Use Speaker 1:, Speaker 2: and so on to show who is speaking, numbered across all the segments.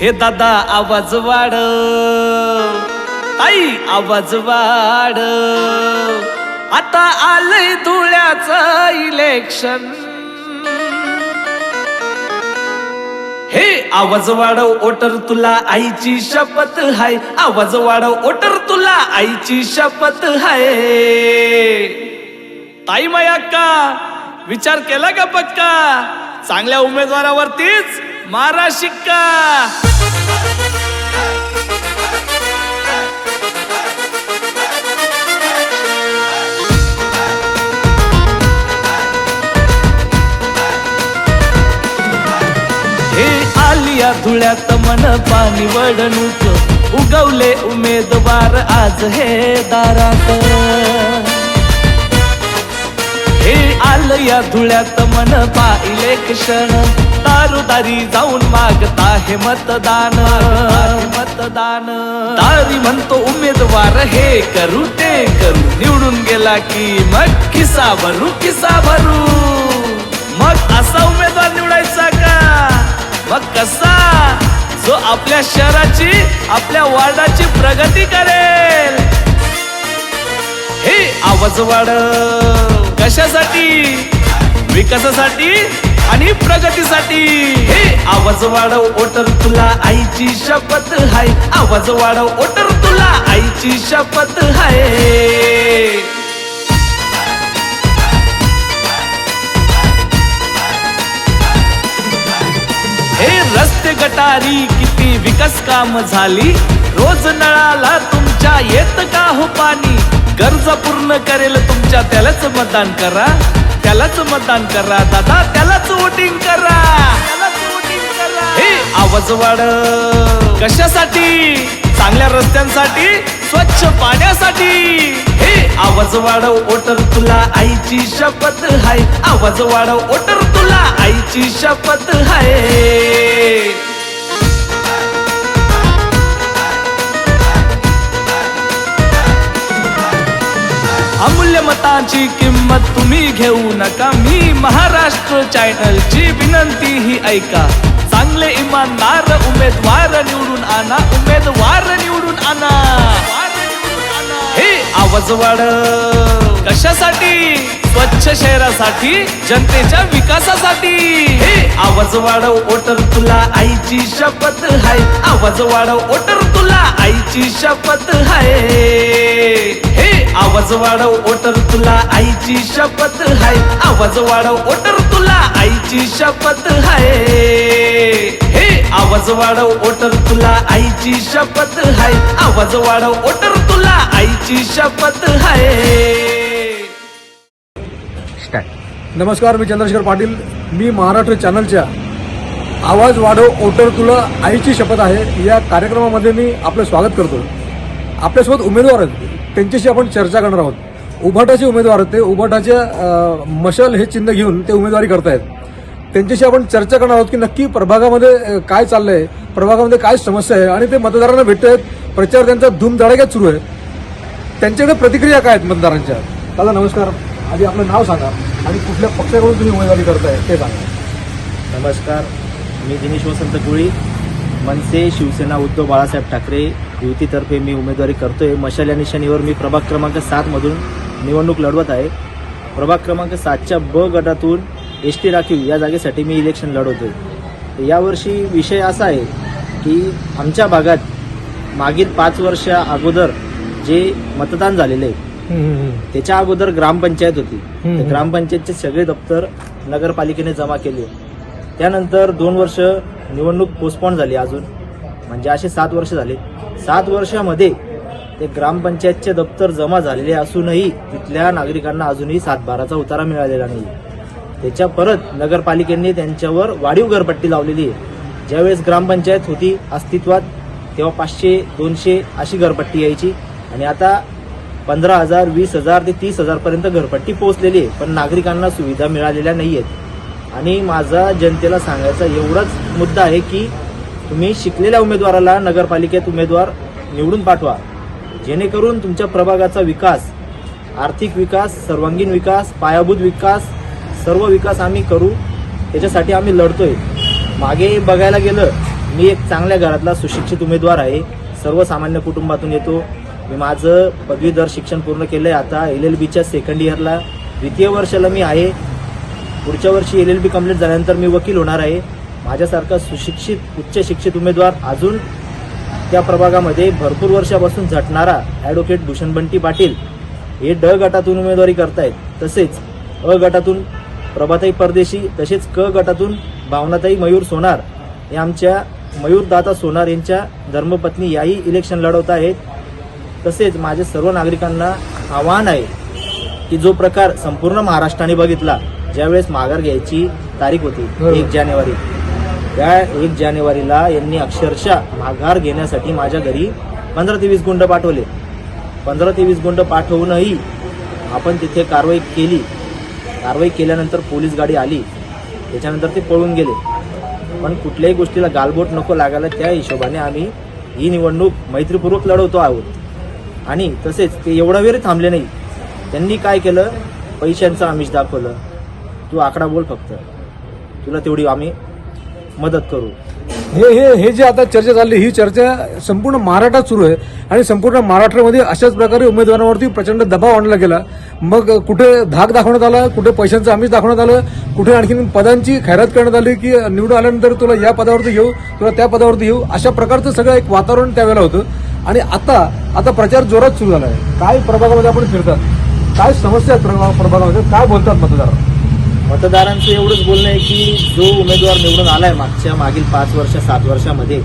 Speaker 1: हे दादा आवाज वाढ. ताई आवाज वाढ. आता आलंय धुळ्याचं इलेक्शन हे आवाज वाढव ओटर तुला आईची शपथ हाय. आवाज वाढव ओटर तुला आईची शपथ हाय. ताई माया का? विचार केला का पक्का? चांगल्या उमेदवारावरतीच मारा शिक्का हे आलिया धुळ्यात मन पाणी वडणूक. उगवले उमेदवार आज हे दारात. या धुळ्यात मन पाहिले क्षण. दारुदारी जाऊन मागता हे मतदान. मतदान. दारी म्हणतो उमेदवार हे करू ते करू. निवडून गेला की मग किसा भरू किसा भरू. मग असा उमेदवार निवडायचा का? मग कसा? जो आपल्या शहराची आपल्या वार्डाची प्रगती करेल. हे आवाज वाढ. कशासाठी? विकासासाठी आणि प्रगतीसाठी? हे आवाज वाढव ओटर तुला आईची शपथ हाय. आवाज वाढव ओटर तुला आईची शपथ हाय. हे रस्ते गटारी किती विकास काम झाली? रोज नळाला तुमच्या येत का हो पाणी? गरजा पूर्ण करेल तुमच्या त्यालाच मतदान करा. त्यालाच मतदान करा दादा त्यालाच वोटिंग करा. करा. हे आवाज वाढ. कशासाठी? चांगल्या रस्त्यांसाठी स्वच्छ पाण्यासाठी. हे आवाज वाढव ओटर तुला आईची शपथ हाय. आवाज वाढव ओटर तुला आईची शपथ हाय. अमूल्य मताची किंमत तुम्ही घेऊ नका. मी महाराष्ट्र चॅनलची विनंती ही ऐका. चांगले इमानदार उमेदवार निवडून आणा. उमेदवार निवडून आणा. हे आवाज वाढ. कशासाठी? स्वच्छ शहरासाठी जनतेच्या विकासासाठी. हे आवाज वाढव ओटर तुला आईची शपथ हाय आवाज वाढव ओटर तुला आईची शपथ हाय हे आवाज वाढव ओटर तुला आईची शपथ हाय आवाज वाढव ओटर तुला आईची शपथ हाय हे आवाज वाढव ओटर तुला आईची शपथ हाय आवाज वाढव ओटर तुला आईची शपथ हाय
Speaker 2: नमस्कार मी चंद्रशेखर पाटील. मी महाराष्ट्र चॅनलच्या आवाज वाढव ओटर तुला आईची शपथ आहे. या कार्यक्रमामध्ये मी आपलं स्वागत करतो. आपल्यासोबत उमेदवार आहेत. त्यांच्याशी आपण चर्चा करणार आहोत. उभाटाचे उमेदवार आहेत ते उभाटाच्या मशाल हे चिन्ह घेऊन ते उमेदवारी करतायत. त्यांच्याशी आपण चर्चा करणार आहोत की नक्की प्रभागामध्ये काय चाललंय प्रभागामध्ये काय समस्या आहे आणि ते मतदारांना भेटत आहेत प्रचार त्यांचा धूमधडाक्यात सुरू आहे. त्यांच्याकडे प्रतिक्रिया काय आहेत मतदारांच्या? दादा नमस्कार. आधी आपलं नाव सांगा आणि कुठल्या पक्षाकडून तुम्ही उमेदवारी करताय ते सांगा.
Speaker 3: नमस्कार. मी दिनेश वसंत कोळी मनसे शिवसेना उद्धव बाळासाहेब ठाकरे. युतीतर्फे मी उमेदवारी करतोय. मशाल या निशाणीवर मी प्रभाग क्रमांक सातमधून निवडणूक लढवत आहे. प्रभाग क्रमांक सातच्या ब गटातून एस टी राखीव या जागेसाठी मी इलेक्शन लढवतोय. तर यावर्षी विषय असा आहे की आमच्या भागात मागील पाच वर्षा अगोदर जे मतदान झालेलं आहे त्याच्या अगोदर ग्रामपंचायत होती. ग्रामपंचायतचे सगळे दप्तर नगरपालिकेने जमा केले. त्यानंतर दोन वर्ष निवडणूक पोस्टपॉन झाली अजून. म्हणजे असे सात वर्ष झाले. सात वर्षामध्ये ते ग्रामपंचायतचे दप्तर जमा झालेले असूनही तिथल्या नागरिकांना अजूनही सातबाराचा उतारा मिळालेला नाही त्याच्या परत नगरपालिकेने त्यांच्यावर वाढीव घरपट्टी लावलेली आहे. ज्यावेळेस ग्रामपंचायत होती अस्तित्वात तेव्हा पाचशे दोनशे अशी घरपट्टी यायची आणि आता पंधरा हजार वीस हजार ते तीस हजारपर्यंत घरपट्टी पोहोचलेली आहे पण नागरिकांना सुविधा मिळालेल्या नाही आहेत आणि माझा जनतेला सांगायचा एवढाच मुद्दा आहे की तुम्ही शिकलेल्या उमेदवाराला नगरपालिकेत उमेदवार निवडून पाठवा. जेणेकरून तुमच्या प्रभागाचा विकास आर्थिक विकास सर्वांगीण विकास पायाभूत विकास सर्व विकास आम्ही करू त्याच्यासाठी आम्ही लढतोय. मागे बघायला गेलं मी एक चांगल्या घरातला सुशिक्षित उमेदवार आहे. सर्वसामान्य कुटुंबातून येतो. मी माझं पदवीधर शिक्षण पूर्ण केलं आहे आता एल एल बीच्या सेकंड इयरला द्वितीय वर्षाला मी आहे. पुढच्या वर्षी एल एल बी कंप्लीट झाल्यानंतर मी वकील होणार आहे. माझ्यासारखा सुशिक्षित उच्च शिक्षित उमेदवार अजून त्या प्रभागामध्ये भरपूर वर्षापासून झटणारा ॲडव्होकेट भूषण बंटी पाटील हे ड गटातून उमेदवारी करतायत. तसेच अ गटातून प्रभाताई परदेशी तसेच क गटातून भावनाताई मयूर सोनार हे आमच्या मयूरदाता सोनार यांच्या धर्मपत्नी याही इलेक्शन लढवत आहेत. तसेच माझे सर्व नागरिकांना आव्हान आहे की जो प्रकार संपूर्ण महाराष्ट्राने बघितला ज्यावेळेस माघार घ्यायची तारीख होती. एक जानेवारी. त्या एक जानेवारीला यांनी अक्षरशः माघार घेण्यासाठी माझ्या घरी पंधरा ते वीस गुंड पाठवले. पंधरा ते वीस गुंड पाठवूनही आपण तिथे कारवाई केली. कारवाई केल्यानंतर पोलीस गाडी आली. त्याच्यानंतर ते पळून गेले. पण कुठल्याही गोष्टीला गालबोट नको लागायला त्या हिशोबाने आम्ही ही निवडणूक मैत्रीपूर्वक लढवतो आहोत. आणि तसेच ते एवढा वेळ थांबले नाही. त्यांनी काय केलं? पैशांचं आमिष दाखवलं. तू आकडा बोल फक्त. तुला तेवढी आम्ही मदत करू.
Speaker 2: हे हे हे जे आता चर्चा चालली ही चर्चा संपूर्ण महाराष्ट्रात सुरू आहे आणि संपूर्ण महाराष्ट्रामध्ये अशाच प्रकारे उमेदवारांवरती प्रचंड दबाव आणला गेला. मग कुठे धाक दाखवण्यात आला कुठे पैशांचं आमिष दाखवण्यात आलं कुठे आणखीन पदांची खैरात करण्यात आली की निवडून आल्यानंतर तुला या पदावरती येऊ तुला त्या पदावरती येऊ अशा प्रकारचं सगळं एक वातावरण त्यावेळेला होतं. आणि आता आता प्रचार जोरात सुरू झाला आहे काय प्रभागामध्ये आपण फिरतात? काय समस्या आहेत प्रभा- प्रभागामध्ये? काय बोलतात मतदार?
Speaker 3: मतदारांचं एवढंच बोलणं आहे की जो उमेदवार निवडून आलाय मागच्या मागील पाच वर्ष सात वर्षामध्ये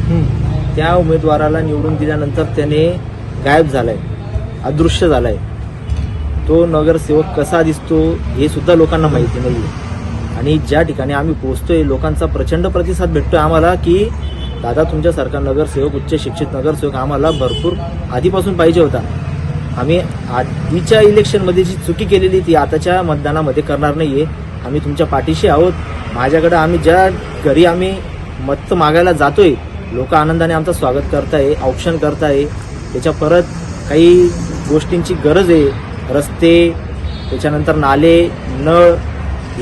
Speaker 3: त्या उमेदवाराला निवडून दिल्यानंतर त्याने गायब झालाय अदृश्य झालाय. तो नगरसेवक कसा दिसतो हे सुद्धा लोकांना माहिती नाही आणि ज्या ठिकाणी आम्ही पोहोचतोय लोकांचा प्रचंड प्रतिसाद भेटतोय आम्हाला की दादा तुमच्यासारखा नगरसेवक उच्च शिक्षित नगरसेवक आम्हाला भरपूर आधीपासून पाहिजे होता. आम्ही आधीच्या इलेक्शनमध्ये जी चुकी केलेली ती आताच्या मतदानामध्ये करणार नाहीये. आम्ही तुमच्या पाठीशी आहोत. माझ्याकडे आम्ही ज्या घरी आम्ही मत मागायला जातोय लोक आनंदाने आमचं स्वागत करताय औक्षण करताय. त्याच्या परत काही गोष्टींची गरज आहे. रस्ते त्याच्यानंतर नाले नळ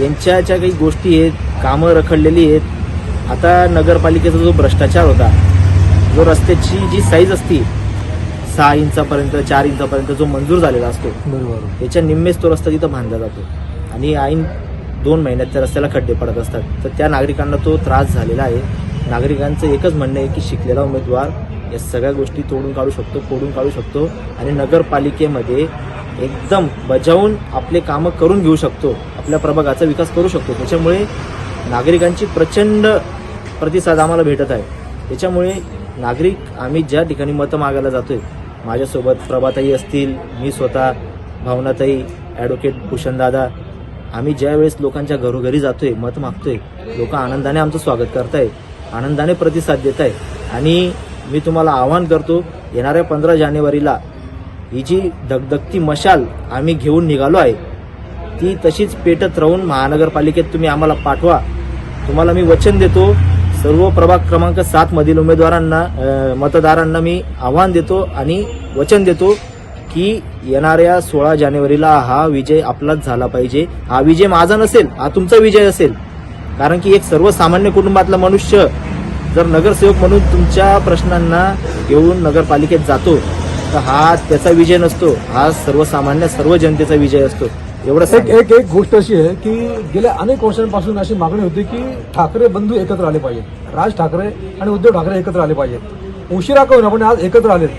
Speaker 3: यांच्या ज्या काही गोष्टी आहेत कामं रखडलेली आहेत. आता नगरपालिकेचा जो भ्रष्टाचार होता जो रस्त्याची जी साईज असती सहा इंचापर्यंत चार इंचापर्यंत जो मंजूर झालेला असतो
Speaker 2: बरोबर.
Speaker 3: त्याच्या निम्मेच तो रस्ता तिथं बांधला जातो. आणि ऐन दोन महिन्यात त्या रस्त्याला खड्डे पडत असतात. तर त्या नागरिकांना तो त्रास झालेला आहे. नागरिकांचं एकच म्हणणं आहे की शिकलेला उमेदवार या सगळ्या गोष्टी तोडून काढू शकतो फोडून काढू शकतो आणि नगरपालिकेमध्ये एकदम बजावून आपले कामं करून घेऊ शकतो. आपल्या प्रभागाचा विकास करू शकतो. त्याच्यामुळे नागरिकांची प्रचंड प्रतिसाद आम्हाला भेटत आहे. त्याच्यामुळे नागरिक आम्ही ज्या ठिकाणी मतं मागायला जातो आहे माझ्यासोबत प्रभाताई असतील मी स्वतः भावनाताई ॲडव्होकेट भूषणदादा आम्ही ज्या वेळेस लोकांच्या घरोघरी जातोय मत मागतोय लोक आनंदाने आमचं स्वागत करताय आनंदाने प्रतिसाद देत आहे आणि मी तुम्हाला आवाहन करतो येणाऱ्या पंधरा जानेवारीला ही जी धगधगती मशाल आम्ही घेऊन निघालो आहे ती तशीच पेटत राहून महानगरपालिकेत तुम्ही आम्हाला पाठवा. तुम्हाला मी वचन देतो सर्व प्रभाग क्रमांक सात मधील उमेदवारांना मतदारांना मी आव्हान देतो आणि वचन देतो. की येणाऱ्या सोळा जानेवारीला हा विजय आपलाच झाला पाहिजे. हा विजय माझा नसेल हा तुमचा विजय असेल. कारण की एक सर्वसामान्य कुटुंबातला मनुष्य जर नगरसेवक म्हणून तुमच्या प्रश्नांना घेऊन नगरपालिकेत जातो तर हा त्याचा विजय नसतो. हा सर्वसामान्य सर्व जनतेचा विजय असतो. एवढं
Speaker 2: एक. एक एक गोष्ट अशी आहे की गेल्या अनेक वर्षांपासून अशी मागणी होती की ठाकरे बंधू एकत्र आले पाहिजेत. राज ठाकरे आणि उद्धव ठाकरे एकत्र आले पाहिजेत. उशिरा का होईना पण आज एकत्र आलेत.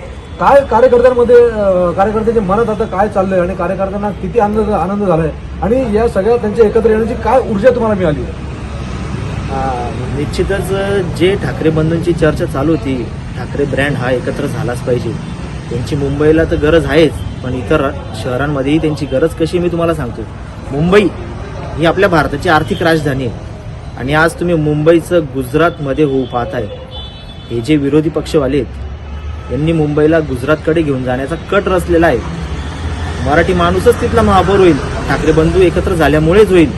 Speaker 2: काय कार्यकर्त्यांमध्ये कार्यकर्त्यांचे कार्यकर्त्यांच्या मनात आता काय चाललंय आणि कार्यकर्त्यांना किती आनंद आनंद झालाय. आणि या सगळ्या त्यांच्या एकत्र येण्याची काय ऊर्जा तुम्हाला मिळाली?
Speaker 3: निश्चितच जे ठाकरे बंधूंची चर्चा चालू होती ठाकरे ब्रँड हा एकत्र झालाच पाहिजे. त्यांची मुंबईला तर गरज आहेच पण इतर शहरांमध्येही त्यांची गरज कशी आहे मी तुम्हाला सांगतो. मुंबई ही आपल्या भारताची आर्थिक राजधानी आहे. आणि आज तुम्ही मुंबईचं गुजरातमध्ये होऊ पाहताय. हे जे विरोधी पक्षवाले आहेत यांनी मुंबईला गुजरातकडे घेऊन जाण्याचा कट रचलेला आहे. मराठी माणूसच तिथला महापौर होईल. ठाकरे बंधू एकत्र झाल्यामुळेच होईल.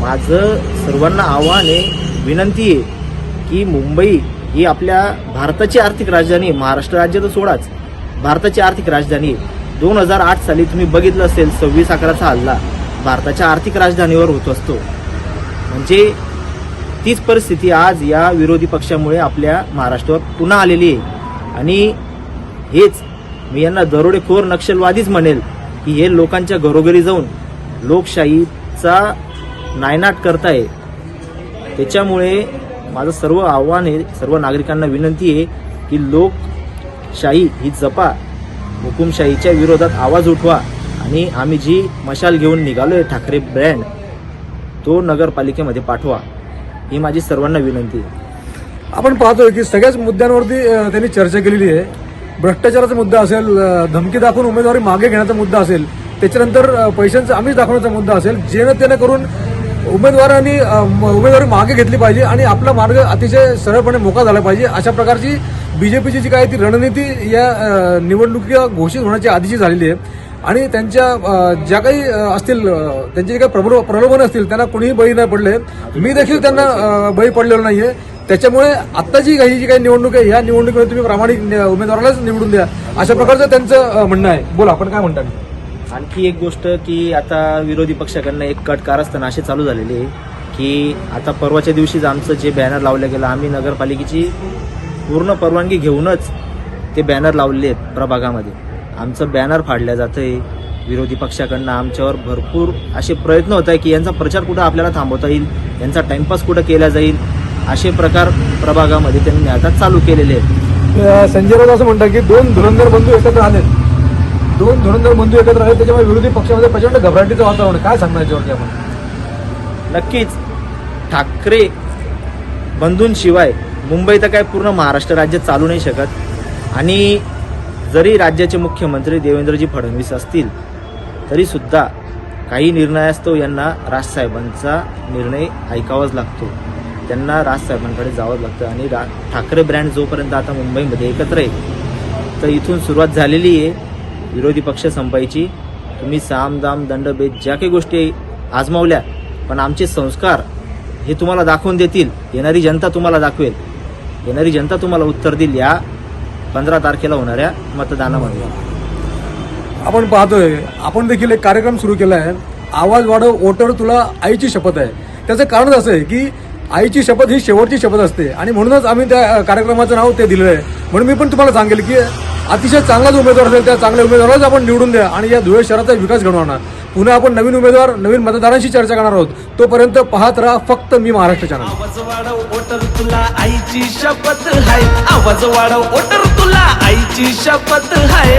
Speaker 3: माझं सर्वांना आव्हान आहे विनंती आहे की मुंबई ही आपल्या भारताची आर्थिक राजधानी महाराष्ट्र राज्य तर सोडाच. भारताची आर्थिक राजधानी आहे. दोन हजार आठ साली तुम्ही बघितलं असेल सव्वीस अकराचा हल्ला भारताच्या आर्थिक राजधानीवर होत असतो. म्हणजे तीच परिस्थिती आज या विरोधी पक्षामुळे आपल्या महाराष्ट्रावर पुन्हा आलेली आहे. आणि हेच मी यांना दरोडेखोर नक्षलवादीच म्हणेल की हे लोकांच्या घरोघरी जाऊन लोकशाहीचा नायनाट करताय. त्याच्यामुळे माझं सर्व आव्हान आहे सर्व नागरिकांना विनंती आहे की लोकशाही ही जपा. हुकुमशाहीच्या विरोधात आवाज उठवा आणि आम्ही जी मशाल घेऊन निघालोय ठाकरे ब्रँड तो नगरपालिकेमध्ये पाठवा. ही माझी सर्वांना विनंती आहे.
Speaker 2: आपण पाहतोय की सगळ्याच मुद्द्यांवरती त्यांनी चर्चा केलेली आहे. भ्रष्टाचाराचा मुद्दा असेल धमकी दाखवून उमेदवारी मागे घेण्याचा मुद्दा असेल त्याच्यानंतर पैशांचा पैशांचं आमिष दाखवण्याचा मुद्दा असेल जेणं त्यानं करून उमेदवारांनी म- उमेदवारी मागे घेतली पाहिजे आणि आपला मार्ग अतिशय सरळपणे मोका झाला पाहिजे अशा प्रकारची बीजेपीची जी काय ती रणनीती या निवडणुकीला घोषित होण्याची आधीची झालेली आहे. आणि त्यांच्या ज्या काही असतील त्यांचे जे काही प्रबल प्रलोभन असतील त्यांना कोणीही बळी नाही पडले. मी देखील त्यांना बळी पडलेलो नाहीये. त्याच्यामुळे आत्ताची काही जी काही निवडणूक आहे या निवडणुकीमध्ये तुम्ही प्रामाणिक उमेदवारालाच निवडून द्या. अशा प्रकारचं त्यांचं म्हणणं आहे. बोला आपण काय म्हणता?
Speaker 3: आणखी एक गोष्ट की आता विरोधी पक्षाकडनं एक कट कारस्थान असे चालू झालेले आहे की आता परवाच्या दिवशीच आमचं जे बॅनर लावलं गेलं आम्ही नगरपालिकेची पूर्ण परवानगी घेऊनच ते बॅनर लावले आहेत प्रभागामध्ये. आमचं बॅनर फाडलं जातं आहे विरोधी पक्षाकडनं आमच्यावर भरपूर असे प्रयत्न होत आहे की यांचा प्रचार कुठं आपल्याला थांबवता येईल यांचा टाइमपास कुठं केला जाईल असे प्रकार प्रभागामध्ये त्यांनी आता चालू केलेले आहेत.
Speaker 2: संजय राऊत असं म्हणतात की दोन धुरंधर बंधू एकत्र आले दोन धुरंधर बंधू एकत्र आले त्याच्यामुळे विरोधी पक्षामध्ये प्रचंड घबराटीचं वातावरण. काय सांगणार याच्यावरती आपण?
Speaker 3: नक्कीच ठाकरे बंधूंशिवाय मुंबई तर काय पूर्ण महाराष्ट्र राज्य चालू नाही शकत. आणि जरी राज्याचे मुख्यमंत्री देवेंद्रजी फडणवीस असतील तरी सुद्धा काही निर्णयास्तव यांना राजसाहेबांचा निर्णय ऐकावाच लागतो. त्यांना राजसाहेबांकडे जावंच लागतं. आणि रा ठाकरे ब्रँड जोपर्यंत आता मुंबईमध्ये एकत्र आहे तर इथून सुरुवात झालेली आहे. विरोधी पक्ष संपायची. तुम्ही साम दाम दंडभेद ज्या काही गोष्टी आजमावल्या पण आमचे संस्कार हे तुम्हाला दाखवून देतील. येणारी जनता तुम्हाला दाखवेल. येणारी जनता तुम्हाला उत्तर देईल या पंधरा तारखेला होणाऱ्या मतदानामध्ये.
Speaker 2: आपण पाहतोय आपण देखील एक कार्यक्रम सुरू केला आहे आवाज वाढव वोटर तुला आईची शपथ आहे. त्याचं कारण असं आहे की आईची शपथ ही शेवटची शपथ असते. आणि म्हणूनच आम्ही त्या कार्यक्रमाचं नाव ते दिलेलं आहे. म्हणून मी पण तुम्हाला सांगेल की अतिशय चांगलाच उमेदवार असेल त्या चांगल्या उमेदवारालाच आपण निवडून द्या आणि या धुळे शहराचा विकास घडवून आणा. पुन्हा आपण नवीन उमेदवार नवीन मतदारांशी चर्चा करणार आहोत. तोपर्यंत पाहत राहा फक्त मी महाराष्ट्र चॅनल
Speaker 1: आवाज वाढव ओटर तुला आईची शपथ हाय आवाज वाढव ओटर तुला आईची शपथ हाय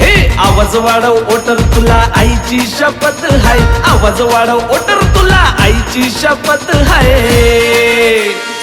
Speaker 1: हे आवाज वाढव ओटर तुला आईची शपथ हाय आवाज वाढव ओटर तुला आईची शपथ आहे.